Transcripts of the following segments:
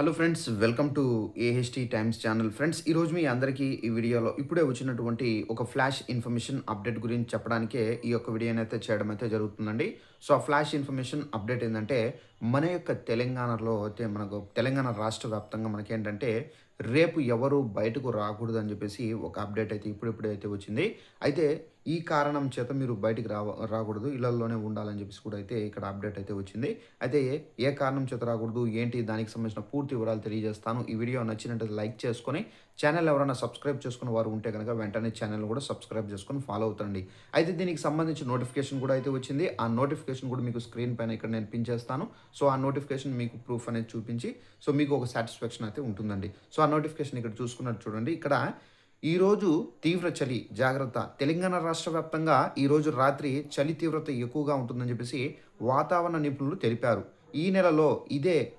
Hello friends welcome to AHT times channel friends ఈరోజు మీ అందరికీ ఈ వీడియోలో ఇప్పుడే వచ్చినటువంటి ఒక ఫ్లాష్ ఇన్ఫర్మేషన్ అప్డేట్ గురించి చెప్పడానికే ఈ యొక్క వీడియోని అయితే చేయడం అయితే జరుగుతుందండి. సో ఆ ఫ్లాష్ ఇన్ఫర్మేషన్ అప్డేట్ ఏంటంటే మన యొక్క తెలంగాణలో అయితే మనకు తెలంగాణ రాష్ట్ర వ్యాప్తంగా మనకేంటంటే రేపు ఎవరు బయటకు రాకూడదు అని చెప్పేసి ఒక అప్డేట్ అయితే ఇప్పుడిప్పుడే అయితే వచ్చింది. అయితే ఈ కారణం చేత మీరు బయటికి రా రాకూడదు. ఇళ్ళలోనే ఉండాలని చెప్పేసి కూడా అయితే ఇక్కడ అప్డేట్ అయితే వచ్చింది. అయితే ఏ కారణం చేత రాకూడదు? ఏంటి? దానికి సంబంధించిన పూర్తి వివరాలు తెలియజేస్తాను. ఈ వీడియో నచ్చినట్టు లైక్ చేసుకొని ఛానల్ ఎవరైనా సబ్స్క్రైబ్ చేసుకున్న వారు ఉంటే కనుక వెంటనే ఛానల్ కూడా సబ్స్క్రైబ్ చేసుకొని ఫాలో అవుతండి. అయితే దీనికి సంబంధించి నోటిఫికేషన్ కూడా అయితే వచ్చింది. ఆ నోటిఫికేషన్ కూడా మీకు స్క్రీన్ పైన ఇక్కడ నేను పిన్ చేస్తాను. సో ఆ నోటిఫికేషన్ మీకు ప్రూఫ్ అనేది చూపించి సో మీకు ఒక సాటిస్ఫాక్షన్ అయితే ఉంటుందండి. సో ఆ నోటిఫికేషన్ ఇక్కడ చూసుకున్నట్టు చూడండి. ఇక్కడ ఈరోజు తీవ్ర చలి. జాగ్రత్త. తెలంగాణ రాష్ట్ర వ్యాప్తంగా ఈరోజు రాత్రి చలి తీవ్రత ఎక్కువగా ఉంటుందని చెప్పేసి వాతావరణ నిపుణులు తెలిపారు. ఈ నెలలో ఇదే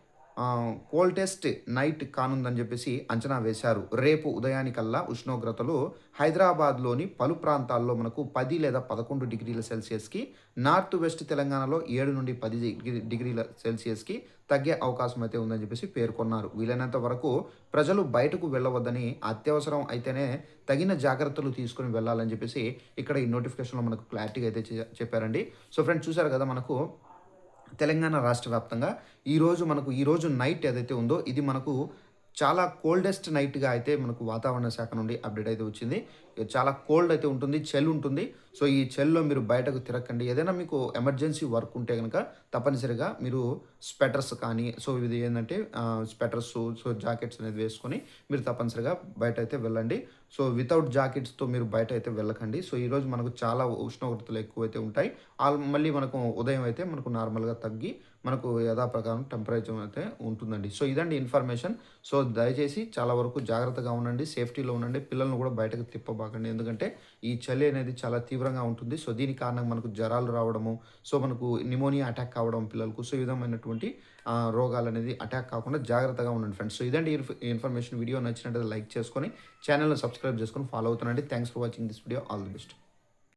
కోల్టెస్ట్ నైట్ కానుందని చెప్పేసి అంచనా వేశారు. రేపు ఉదయానికల్లా ఉష్ణోగ్రతలు హైదరాబాద్లోని పలు ప్రాంతాల్లో మనకు పది లేదా పదకొండు డిగ్రీల సెల్సియస్కి నార్త్ వెస్ట్ తెలంగాణలో ఏడు నుండి పది డిగ్రీ- డిగ్రీల సెల్సియస్కి తగ్గే అవకాశం అయితే ఉందని చెప్పేసి పేర్కొన్నారు. వీలైనంత వరకు ప్రజలు బయటకు వెళ్ళవద్దని అత్యవసరం అయితేనే తగిన జాగ్రత్తలు తీసుకొని వెళ్ళాలని చెప్పేసి ఇక్కడ ఈ నోటిఫికేషన్లో మనకు క్లారిటీగా అయితే చెప్పారండి. సో ఫ్రెండ్స్ చూసారు కదా మనకు తెలంగాణ రాష్ట్ర వ్యాప్తంగా ఈరోజు మనకు ఈరోజు నైట్ ఏదైతే ఉందో ఇది మనకు చాలా కోల్డెస్ట్ నైట్గా అయితే మనకు వాతావరణ శాఖ నుండి అప్డేట్ అయితే వచ్చింది. చాలా కోల్డ్ అయితే ఉంటుంది చెల్ ఉంటుంది. సో ఈ చెల్లో మీరు బయటకు తిరగకండి. ఏదైనా మీకు ఎమర్జెన్సీ వర్క్ ఉంటే కనుక తప్పనిసరిగా మీరు స్వెటర్స్ కానీ సో ఇది ఏంటంటే స్వెటర్స్ సో జాకెట్స్ అనేది వేసుకొని మీరు తప్పనిసరిగా బయట అయితే వెళ్ళండి. సో వితౌట్ జాకెట్స్తో మీరు బయట అయితే వెళ్ళకండి. సో ఈరోజు మనకు చాలా ఉష్ణోగ్రతలు ఎక్కువ అయితే ఉంటాయి. ఆల్ మళ్ళీ మనకు ఉదయం అయితే మనకు నార్మల్గా తగ్గి మనకు యథాప్రకారం టెంపరేచర్ అయితే ఉంటుందండి. సో ఇదండి ఇన్ఫర్మేషన్ సో దయచేసి చాలా వరకు జాగ్రత్తగా ఉండండి సేఫ్టీలో ఉండండి పిల్లలను కూడా బయటకు తిప్పబాకండి. ఎందుకంటే ఈ చలి అనేది చాలా తీవ్రంగా ఉంటుంది. సో దీని కారణంగా మనకు జ్వరాలు రావడము సో మనకు నిమోనియా అటాక్ కావడం పిల్లలకు. సో ఈ విధమైనటువంటి ఆ, రోగాలు అనేది అటాక్ కాకుండా జాగ్రత్తగా ఉండండి ఫ్రెండ్స్ సో ఇదండి ఇన్ఫర్మేషన్ వీడియో నచ్చినట్టు లైక్ చేసుకొని ఛానల్ని సబ్స్క్రైబ్ చేసుకొని ఫాలో అవుతానండి thanks for watching this video all the best